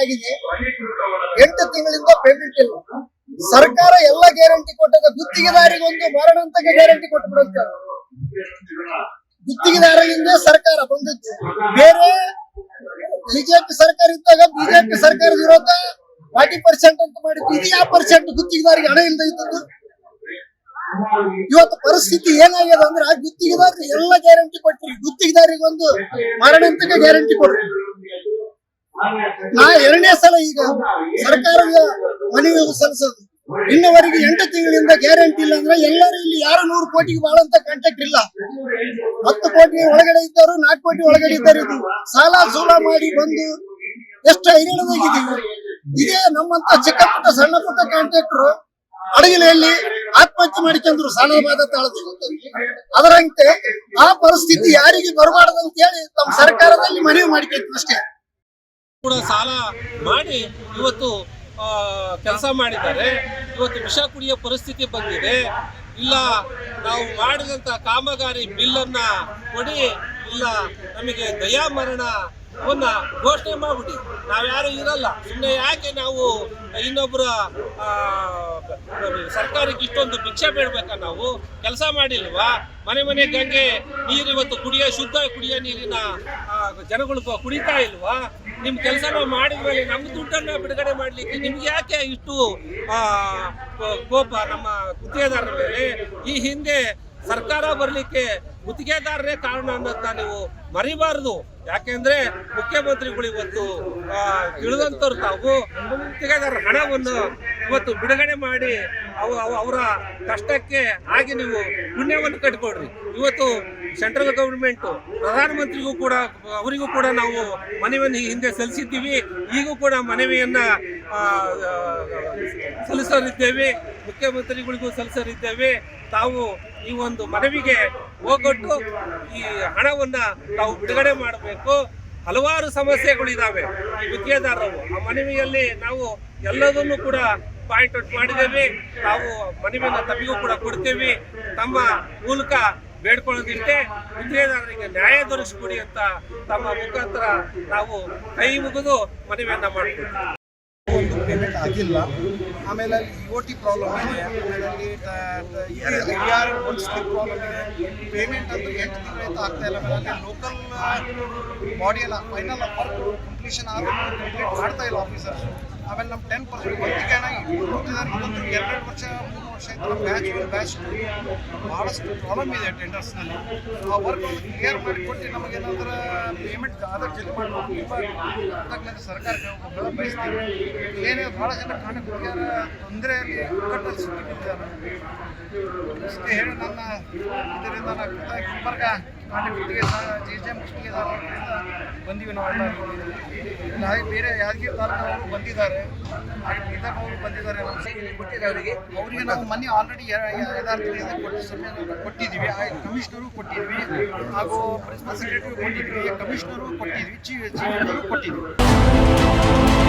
ಆಗಿದೆ. ಎಂಟು ತಿಂಗಳಿಂದ ಪೇಮೆಂಟ್ ಇಲ್ಲ. ಸರ್ಕಾರ ಎಲ್ಲ ಗ್ಯಾರಂಟಿ ಕೊಟ್ಟದ ಗುತ್ತಿಗೆದಾರಿಗೊಂದು ಮರಣಂತಕ ಗ್ಯಾರಂಟಿ ಕೊಟ್ಟು ಬಿಡುತ್ತಾರೆ ಗುತ್ತಿಗೆದಾರರಿಂದ ಸರ್ಕಾರ ಬಂದದ್ದು. ಬೇರೆ ಬಿಜೆಪಿ ಸರ್ಕಾರ ಇದ್ದಾಗ ಬಿಜೆಪಿ ಸರ್ಕಾರದ ವಿರೋಧ ಫಾರ್ಟಿ ಪರ್ಸೆಂಟ್ ಅಂತ ಮಾಡಿದ್ದು. ಇದು ಯಾವ ಪರ್ಸೆಂಟ್ ಗುತ್ತಿಗೆದಾರಿಗೆ ಹಣ ಇಲ್ಲದೆ ಇದ್ದದ್ದು. ಇವತ್ತು ಪರಿಸ್ಥಿತಿ ಏನಾಗ್ಯದ ಅಂದ್ರೆ ಗುತ್ತಿಗೆದಾರರು ಎಲ್ಲ ಗ್ಯಾರಂಟಿ ಕೊಟ್ಟಿರಿ. ಗುತ್ತಿಗೆದಾರಿಗೆ ಒಂದು ಮರಣಂತಕ ಗ್ಯಾರಂಟಿ ಕೊಟ್ರಿ ನಾ ಎರಡನೇ ಸಲ ಈಗ ಸರ್ಕಾರದ ಮನವಿ ಸಲ್ಲಿಸೋದು. ಇನ್ನವರೆಗೆ ಎಂಟು ತಿಂಗಳಿಂದ ಗ್ಯಾರಂಟಿ ಇಲ್ಲ ಅಂದ್ರೆ ಎಲ್ಲರೂ ಇಲ್ಲಿ ಯಾರು ನೂರು ಕೋಟಿಗೆ ಬಾಳಂತ ಕಾಂಟ್ಯಾಕ್ಟ್ ಇಲ್ಲ. ಹತ್ತು ಕೋಟಿ ಒಳಗಡೆ ಇದ್ದವರು ನಾಲ್ಕು ಕೋಟಿ ಒಳಗಡೆ ಇದ್ದಾರೆ ಇದು ಸಾಲ ಸೂಲ ಮಾಡಿ ಬಂದು ಎಷ್ಟು ಹೈರಾಣದಾಗಿದ್ದೀವಿ ಇದೇ ನಮ್ಮಂತ ಚಿಕ್ಕ ಪುಟ್ಟ ಸಣ್ಣ ಪುಟ್ಟ ಕಾಂಟ್ರಾಕ್ಟ್ರು ಅಡಗಿಲೆಯಲ್ಲಿ ಆತ್ಮಹತ್ಯೆ ಮಾಡಿಕೊಂಡ್ರು ಸಾಲ ಬಾಧ ತಾಳದು. ಅದರಂತೆ ಆ ಪರಿಸ್ಥಿತಿ ಯಾರಿಗೆ ಬರಬಾರದು ಅಂತ ಹೇಳಿ ತಮ್ಮ ಸರ್ಕಾರದಲ್ಲಿ ಮನವಿ ಮಾಡಿಕೊಂಡ್ರು ಅಷ್ಟೇ. ಕೂಡ ಸಾಲ ಮಾಡಿ ಇವತ್ತು ಕೆಲಸ ಮಾಡಿದ್ದಾರೆ. ಇವತ್ತು ವಿಷ ಕುಡಿಯೋ ಪರಿಸ್ಥಿತಿ ಬಂದಿದೆ. ಇಲ್ಲ, ನಾವು ಮಾಡಿದಂತ ಕಾಮಗಾರಿ ಬಿಲ್ಲನ್ನ ಕೊಡಿ ನಮಗೆ ದಯಾ ಮರಣ ಅವನ್ನ ಘೋಷಣೆ ಮಾಡ್ಬಿಡಿ ನಾವ್ಯಾರು ಇರಲ್ಲ. ಸುಮ್ಮನೆ ಯಾಕೆ ನಾವು ಇನ್ನೊಬ್ಬರ ಸರ್ಕಾರಕ್ಕೆ ಇಷ್ಟೊಂದು ಭಿಕ್ಷೆ ಬೇಡ್ಬೇಕಾ ನಾವು? ಕೆಲಸ ಮಾಡಿಲ್ವಾ? ಮನೆ ಮನೆ ಗಂಗೆ ನೀರು ಇವತ್ತು ಕುಡಿಯೋ, ಶುದ್ಧ ಕುಡಿಯೋ ನೀರಿನ ಜನಗಳು ಕುಡಿತಾ ಇಲ್ವಾ? ನಿಮ್ ಕೆಲಸ ಮಾಡಿದ್ಮೇಲೆ ಮಾಡಿದ ಮೇಲೆ ನಮ್ಮ ದುಡ್ಡನ್ನ ಬಿಡುಗಡೆ ಮಾಡ್ಲಿಕ್ಕೆ ನಿಮ್ಗೆ ಯಾಕೆ ಇಷ್ಟು ಕೋಪ ನಮ್ಮ ಗುತ್ತಿಗೆದಾರರ ಮೇಲೆ? ಈ ಹಿಂದೆ ಸರ್ಕಾರ ಬರ್ಲಿಕ್ಕೆ ಗುತ್ತಿಗೆದಾರರೇ ಕಾರಣ ಅನ್ನೋದನ್ನ ನೀವು ಮರಿಬಾರದು. ಯಾಕೆಂದ್ರೆ ಮುಖ್ಯಮಂತ್ರಿಗಳು ಇವತ್ತು ತಿಳಿದಂತವ್ರು ತಾವು. ಗುತ್ತಿಗೆದಾರರ ಹಣವನ್ನು ಇವತ್ತು ಬಿಡುಗಡೆ ಮಾಡಿ ಅವ, ಅವ- ಅವರ ಕಷ್ಟಕ್ಕೆ ಆಗಿ ನೀವು ಪುಣ್ಯವನ್ನು ಕಟ್ಕೊಡ್ರಿ ಇವತ್ತು ಸೆಂಟ್ರಲ್ ಗವರ್ಮೆಂಟ್ ಪ್ರಧಾನಮಂತ್ರಿಗೂ ಕೂಡ, ಅವರಿಗೂ ಕೂಡ ನಾವು ಮನವಿಯನ್ನು ಹಿಂದೆ ಸಲ್ಲಿಸಿದ್ದೀವಿ. ಈಗೂ ಕೂಡ ಮನವಿಯನ್ನ ಸಲ್ಲಿಸಲಿದ್ದೇವೆ. ಮುಖ್ಯಮಂತ್ರಿಗಳಿಗೂ ಸಲ್ಲಿಸಲಿದ್ದೇವೆ. ತಾವು ಈ ಒಂದು ಮನವಿಗೆ ಹೋಗೊಟ್ಟು ಈ ಹಣವನ್ನ ತಾವು ಬಿಡುಗಡೆ ಮಾಡಬೇಕು. ಹಲವಾರು ಸಮಸ್ಯೆಗಳಿದಾವೆ ಈ ಗುತ್ತಿಗೆದಾರರು ಆ ಮನವಿಯಲ್ಲಿ ನಾವು ಎಲ್ಲದನ್ನು ಕೂಡ ಪಾಯಿಂಟ್ ಔಟ್ ಮಾಡಿದ್ದೇವೆ. ನಾವು ಮನವಿಯನ್ನ ತಮಗೂ ಕೂಡ ಕೊಡ್ತೇವೆ. ತಮ್ಮ ಮೂಲಕ ಬೇಡ್ಕೊಳ್ಳೋದಿಷ್ಟೇ ಗುತ್ತಿಗೆದಾರರಿಗೆ ನ್ಯಾಯ ದೊರಕಿಸ್ಕೊಡಿ ಅಂತ ತಮ್ಮ ಮುಖಾಂತರ ನಾವು ಕೈ ಮುಗಿದು ಮನವಿಯನ್ನ ಮಾಡ್ತೀವಿ. ಆಗಿಲ್ಲ. ಆಮೇಲೆ ಅಲ್ಲಿ ಇ ಟಿ ಪ್ರಾಬ್ಲಮ್ ಇದೆ. ಆಮೇಲೆ ಅಲ್ಲಿ ಆರ್ ಸ್ಲಿಪ್ ಪ್ರಾಬ್ಲಮ್ ಇದೆ. ಪೇಮೆಂಟ್ ಅಂದ್ರೆ ಎಂಟು ತಿಂಗಳಿಂದ ಆಗ್ತಾ ಇಲ್ಲ. ಅಲ್ಲಿ ಲೋಕಲ್ ಬಾಡಿ ಎಲ್ಲ ಫೈನಲ್ ವರ್ಕ್ ಕಂಪ್ಲೀಷನ್ ಆದರೂ ಕಂಪ್ಲೀಟ್ ಮಾಡ್ತಾ ಇಲ್ಲ ಆಫೀಸರ್ಸ್ ಆಮೇಲೆ ನಮ್ಮ ಟೆನ್ ಪರ್ಸೆಂಟ್ ಹೊತ್ತಿಗೆ ಇವತ್ತಂತೂ ಎರಡು ವರ್ಷ ಮೂರು ಬ್ಯಾಚ್ ಬ್ಯಾಚ್ ಭಾಳಷ್ಟು ಪ್ರಾಬ್ಲಮ್ ಇದೆ ಟೆಂಡರ್ಸ್ನಲ್ಲಿ ಆ ವರ್ಕ್ ಕ್ಲಿಯರ್ ಮಾಡಿಕೊಟ್ಟು ನಮಗೆ ನಮಗೇನಾದ್ರೆ ಪೇಮೆಂಟ್ ಆದಷ್ಟು ಜಲ್ದಿ ಮಾಡಬೇಕು. ಅದಕ್ಕೆ ಸರ್ಕಾರಕ್ಕೆ ಬಯಸ್ತೀವಿ ಏನೇ ಭಾಳ ಜನ ಕಾಣ ತೊಂದರೆ ತೊಂದರೆಯಲ್ಲಿ ಕಟ್ಟಲು ಸಿಕ್ಕಿದ್ದಾರೆ ಇಷ್ಟೇ ಹೇಳಿ ನನ್ನ ಇದರಿಂದ ನಾನು ಗುಲ್ಬರ್ಗ ಗುತ್ತಿಗೆ ಜೆ ಜೆ ಎಂ ಗುತ್ತಿಗೆದಾರರಿಂದ ಬಂದೀವಿ ನಾವು ಹಾಗೆ ಬೇರೆ ಯಾದಗಿರಿ ತಾಲೂಕಿನವರು ಬಂದಿದ್ದಾರೆ ಹಾಗೆ ಬೀದರ್ನವರು ಬಂದಿದ್ದಾರೆ ನಮ್ಮ ಕೊಟ್ಟಿದ್ದಾರೆ ಅವರಿಗೆ ನಾವು ಮೊನ್ನೆ ಆಲ್ರೆಡಿ ಯಥಾರ್ಥದಿಂದ ಕೊಟ್ಟು ಕೊಟ್ಟಿದ್ದೀವಿ ಕಮಿಷನರು ಕೊಟ್ಟಿದ್ವಿ ಹಾಗೂ ಪ್ರಿನ್ಸಿಪಲ್ ಸೆಕ್ರೆಟರಿ ಕೊಟ್ಟಿದ್ವಿ ಕಮಿಷನರು ಕೊಟ್ಟಿದ್ವಿ ಚೀಫ್ ಚೀಫ್ ಕೊಟ್ಟಿದ್ವಿ